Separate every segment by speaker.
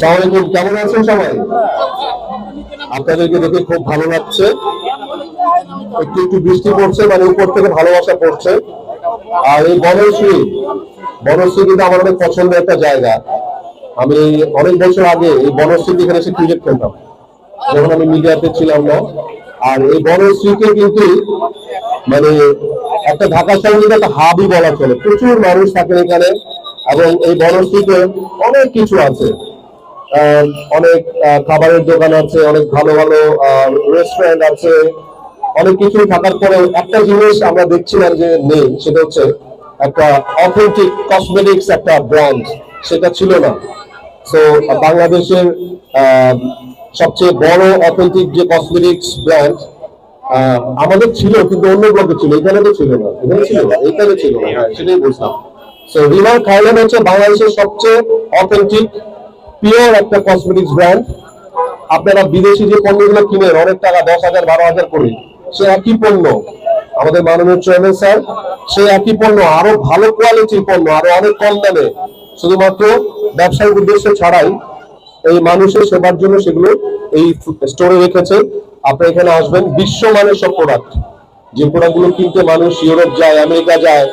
Speaker 1: সালামালাইকুম কেমন আছেন সবাই? আপনাদেরকে দেখে খুব ভালো লাগছে। একটু একটু বৃষ্টি পড়ছে মানে উপর থেকে ভালোবাসা পড়ছে। আর এই বনশ্রী বনশ্রী কিন্তু আমার অনেক পছন্দের একটা জায়গা। আমি অনেক বছর আগে এই বনশ্রী এখানে এসে ক্রিকেট খেলতাম। যখন আমি মিডিয়াতে ছিলাম না। আর এই বনশ্রীকে কিন্তু মানে একটা ঢাকা শহরের একটা হাবই বলা চলে। প্রচুর মানুষ থাকেন এখানে। এবং এই বনশ্রীতে অনেক কিছু আছে। অনেক খাবারের দোকান আছে অনেক ভালো ভালো রেস্টুরেন্ট আছে। অনেক কিছু থাকার পরে একটা জিনিস আমরা দেখছিলাম যে নেই সেটা হচ্ছে একটা অথেন্টিক কসমেটিক্স একটা ব্র্যান্ড সেটা ছিল না। সো বাংলাদেশের সবচেয়ে বড় অথেন্টিক যে কসমেটিক্স ব্র্যান্ড আমাদের ছিল কিন্তু অন্য ব্লকে ছিল এখানে তো ছিল না এখানে ছিল না এখানে ছিল না হ্যাঁ, সেটাই বুঝলাম সো রিভার থাইল্যান্ড হচ্ছে বাংলাদেশের সবচেয়ে অথেন্টিক পিওর একটা কসমেটিক্স ব্র্যান্ড আপনারা বিদেশি যে পণ্যগুলো কিনেন, অনেক টাকা, দশ হাজার, বারো হাজার করে, সে একই পণ্য। আমাদের মাননীয় চেয়ারম্যান স্যার সে একই পণ্য, আরও ভালো কোয়ালিটির পণ্য, আরও অনেক কম দামে। শুধুমাত্র ব্যবসায়িক উদ্দেশ্য ছাড়াই এই মানুষের সেবার জন্য সেগুলো এই স্টোরে রেখেছে। আপনি এখানে আসবেন, বিশ্বমানের সব প্রোডাক্ট যে প্রোডাক্টগুলো কিনতে মানুষ ইউরোপ যায় আমেরিকা যায়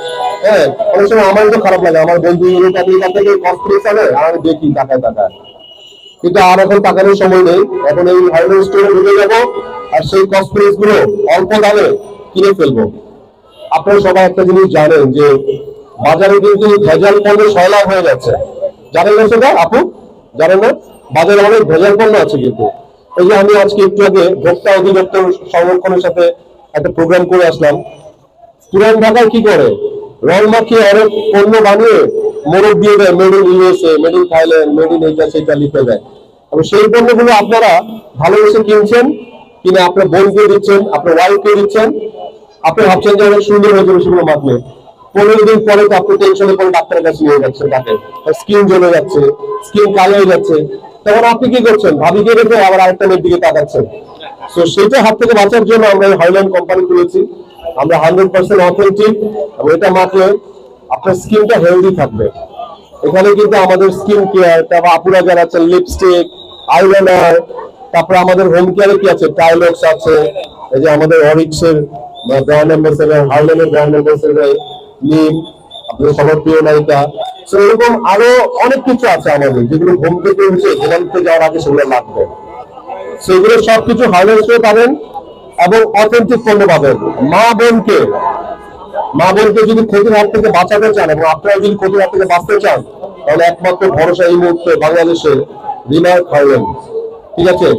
Speaker 1: হ্যাঁ অনেক সময় আমার তো খারাপ লাগে। আমার বন্ধু ইউরোপ আমেরিকা থেকে কনফারেন্স আনে, আর আমি দেখি টাকায় টাকায় কিন্তু আর এখন তাকানোর সময় নেই। এখন এই হার্ডওয়্যার স্টোরে ঢুকে যাব, আর সেই কসমেটিক্সগুলো অল্প দামে কিনে ফেলব। আপনারা সবাই একটা জিনিস জানেন যে, বাজারে কিন্তু ভেজাল পণ্য সয়লাভ হয়ে যাচ্ছে। জানেন না সেটা? আপু? জানেন না? বাজারে অনেক ভেজাল পণ্য আছে কিন্তু। এই যে আমি আজকে একটু আগে ভোক্তা অধিদপ্তর সংরক্ষণের সাথে একটা প্রোগ্রাম করে আসলাম। পুরান ঢাকায় কি করে? রং মাখিয়ে পণ্য বানিয়ে মোড়ক দিয়ে দেয় made in USA made in Thailand made in এইটা লিখে দেয়। এবং সেই পণ্যগুলো আপনারা কিনছেন, কিনে আপনার দিচ্ছেন আপনার দিচ্ছেন, আপনি ভাবছেন যে অনেক সুন্দর হয়ে যাবে সেগুলো মাখলে পনেরো দিন পরে তো আপনি টেনশনে পরে ডাক্তারের কাছে নিয়ে যাচ্ছেন তাকে। স্কিন জ্বলে যাচ্ছে স্কিন কালো হয়ে যাচ্ছে। তখন আপনি কি করছেন? ভাবিকে রেখে আবার আরেকটা দিকে তাকাচ্ছেন। তো সেটা হাত থেকে বাঁচার জন্য আমরা হাইল্যান্ড কোম্পানি খুলেছি। আমরা হান্ড্রেড পার্সেন্ট অথেন্টিক এবং এটা মাখলে আপনার স্কিনটা হেলদি থাকবে। এখানে কিন্তু আমাদের স্কিন কেয়ার তারপর আপুরা যারা আছে লিপস্টিক আইলাইনার তারপরে আমাদের হোম কেয়ারে কি আছে? টাইলক্স আছে, এই যে আমাদের অরিক্সের ব্র্যান্ড অ্যাম্বাসেডার হার্লেনের ব্র্যান্ড অ্যাম্বাসেডার নিম আপনাদের সবার প্রিয় নায়িকা। তো এরকম আরও অনেক কিছু আছে আমাদের, যেগুলো ঘুম থেকে উঠে দোকান থেকে যাওয়ার আগে সেগুলো লাগবে। সেগুলো সবকিছু হাইলাইট করে পাবেন। এবং অথেন্টিক পণ্য পাবেন। মা বোনকে মা বোনকে যদি ক্ষতির হাত থেকে বাঁচাতে চান এবং আপনারা যদি ক্ষতির হাত থেকে বাঁচতে চান, তাহলে একমাত্র ভরসা এই মুহূর্তে বাংলাদেশে রিনার খাইলেন ঠিক আছে?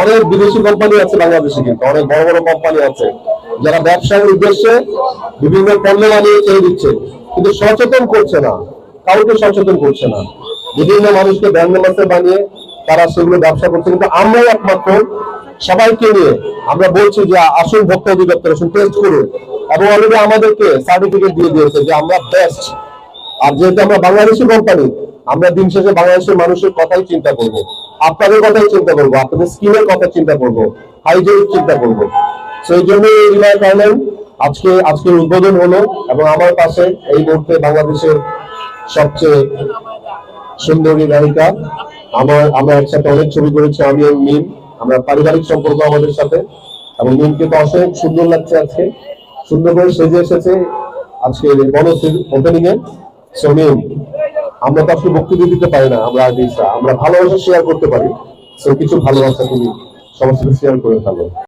Speaker 1: অনেক বিদেশি কোম্পানি আছে বাংলাদেশে কিন্তু, অনেক বড় বড় কোম্পানি আছে। যারা ব্যবসার উদ্দেশ্যে বিভিন্ন পণ্য বানিয়ে ছেড়ে দিচ্ছে, কিন্তু সচেতন করছে না। কাউকে সচেতন করছে না। বিভিন্ন মানুষকে ব্র্যান্ড বানিয়ে তারা সেগুলো ব্যবসা করছে, কিন্তু আমরাই একমাত্র সবাইকে নিয়ে আমরা বলছি যে আসুন ভোক্তা অধিদপ্তর আসুন টেস্ট করুন। এবং অলরেডি আমাদেরকে সার্টিফিকেট দিয়ে দিয়েছে যে আমরা বেস্ট আর যেহেতু আমরা বাংলাদেশি কোম্পানি আমরা দিন শেষে বাংলাদেশের মানুষের কথাই চিন্তা করব। আপনাদের কথাই চিন্তা করব, আপনাদের স্কিনের কথা চিন্তা করব হাইজেনিক চিন্তা করব। সেই জন্য এই রিলায় আইল্যান্ড আজকে, আজকের উদ্বোধন হলো এবং আমার পাশে এই মুহূর্তে বাংলাদেশের সবচেয়ে সুন্দরী নায়িকা আমার, আমরা একসাথে অনেক ছবি করেছি, আমি এবং মিম। আমরা পারিবারিক সম্পর্ক আমাদের সাথে। এবং মিমকে তো অসংখ্য সুন্দর লাগছে আজকে। সুন্দর করে সেজে এসেছে আজকে বনশ্রীর ওপেনিং এ। সো মিম, আমরা তো আসলে বক্তব্য দিতে পারি না, আমরা আমরা ভালোবাসা শেয়ার করতে পারি। সো কিছু ভালোবাসা তুমি সমস্ত শেয়ার করে ফেলো